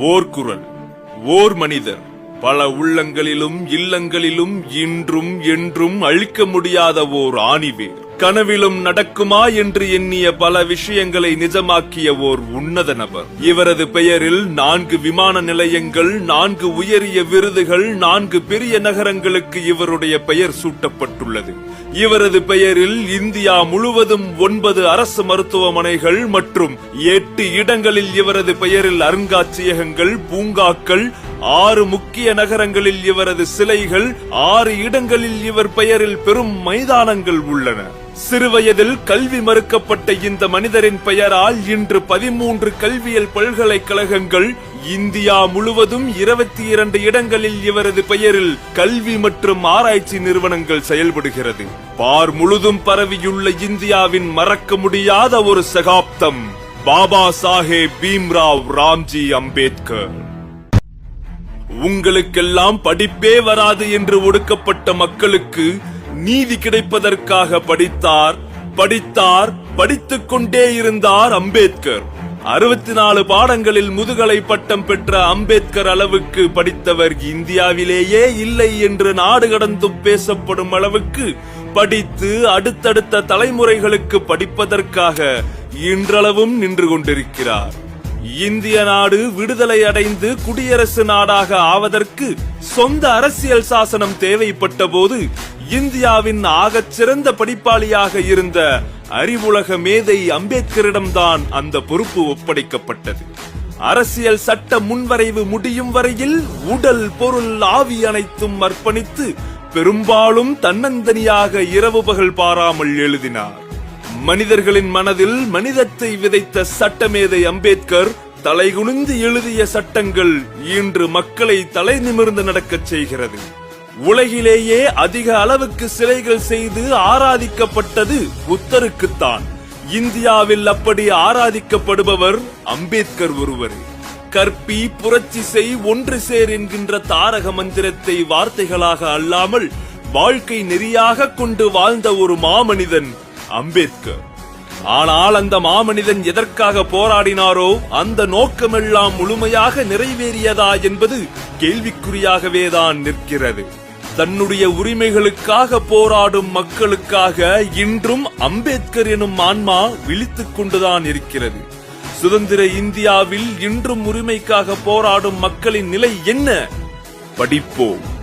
ஓர் குரல் ஓர் மனிதர். பல உள்ளங்களிலும் இல்லங்களிலும் இன்றும் என்றும் அழிக்க முடியாத ஓர் ஆணிவேர். கனவிலும் நடக்குமா என்று எண்ணிய பல விஷயங்களை நிஜமாக்கிய ஓர் உன்னத நபர். இவரது பெயரில் நான்கு விமான நிலையங்கள் நான்கு உயரிய விருதுகள் நான்கு பெரிய நகரங்களுக்கு இவருடைய பெயர் சூட்டப்பட்டுள்ளது. இவரது பெயரில் இந்தியா முழுவதும் ஒன்பது அரசு மருத்துவமனைகள் மற்றும் எட்டு இடங்களில் இவரது பெயரில் அருங்காட்சியகங்கள் பூங்காக்கள் ஆறு முக்கிய நகரங்களில் இவரது சிலைகள் ஆறு இடங்களில் இவர் பெயரில் பெரும் மைதானங்கள் உள்ளன. சிறுவயதில் கல்வி மறுக்கப்பட்ட இந்த மனிதரின் பெயரால் இன்று பதிமூன்று கல்வியல் பல்கலைக்கழகங்கள் இந்தியா முழுவதும் இருபத்தி இரண்டு இடங்களில் இவரது பெயரில் கல்வி மற்றும் ஆராய்ச்சி நிறுவனங்கள் செயல்படுகிறது. பார் முழுதும் பரவியுள்ள இந்தியாவின் மறக்க முடியாத ஒரு சகாப்தம். பாபா சாஹேப் பீம்ராவ் ராம்ஜி அம்பேத்கர். உங்களுக்கெல்லாம் படிப்பே வராது என்று ஒடுக்கப்பட்ட மக்களுக்கு நீதி கிடைப்பதற்காக படித்தார் படித்தார் படித்துக் கொண்டே இருந்தார் அம்பேத்கர். அறுபத்தி நாலு பாடங்களில் முதுகலை பட்டம் பெற்ற அம்பேத்கர் அளவுக்கு படித்தவர் இந்தியாவிலேயே இல்லை என்று நாடு கடந்தும் பேசப்படும் அளவுக்கு படித்து அடுத்தடுத்த தலைமுறைகளுக்கு படிப்பதற்காக இன்றளவும் நின்று கொண்டிருக்கிறார். இந்திய நாடு விடுதலை அடைந்து குடியரசு நாடாக ஆவதற்கு சொந்த அரசியல் சாசனம் தேவைப்பட்ட போது இந்தியாவின் ஆகச் சிறந்த படிப்பாளியாக இருந்த அறிவுலக மேதை அம்பேத்கரிடம்தான் அந்த பொறுப்பு ஒப்படைக்கப்பட்டது. அரசியல் சட்ட முன்வரைவு முடியும் வரையில் உடல் பொருள் ஆவி அனைத்தும் அர்ப்பணித்து பெரும்பாலும் தன்னந்தனியாக இரவு பகல் பாராமல் எழுதினார். மனிதர்களின் மனதில் மனிதத்தை விதைத்த சட்டமேதை அம்பேத்கர் தலைகுனிந்து எழுதிய சட்டங்கள் இன்று மக்களை தலை நிமிர்ந்து நடக்கச் செய்கிறது. உலகிலேயே அதிக அளவுக்கு சிலைகள் செய்து ஆராதிக்கப்பட்டது புத்தருக்குத்தான். இந்தியாவில் அப்படி ஆராதிக்கப்படுபவர் அம்பேத்கர் ஒருவர். கற்பி புரட்சி செய் ஒன்று சேர் என்கின்ற தாரக மந்திரத்தை வார்த்தைகளாக அல்லாமல் வாழ்க்கை நெறியாக கொண்டு வாழ்ந்த ஒரு மாமனிதன் அம்பேத்கர். ஆனால் அந்த மாமனிதன் எதற்காக போராடினாரோ அந்த நோக்கமெல்லாம் முழுமையாக நிறைவேறியதா என்பது கேள்விக்குறியாகவே தான் நிற்கிறது. தன்னுடைய உரிமைகளுக்காக போராடும் மக்களுக்காக இன்றும் அம்பேத்கர் எனும் ஆன்மா விழித்துக் கொண்டுதான் இருக்கிறது. சுதந்திர இந்தியாவில் இன்றும் உரிமைக்காக போராடும் மக்களின் நிலை என்ன? படிப்போம்.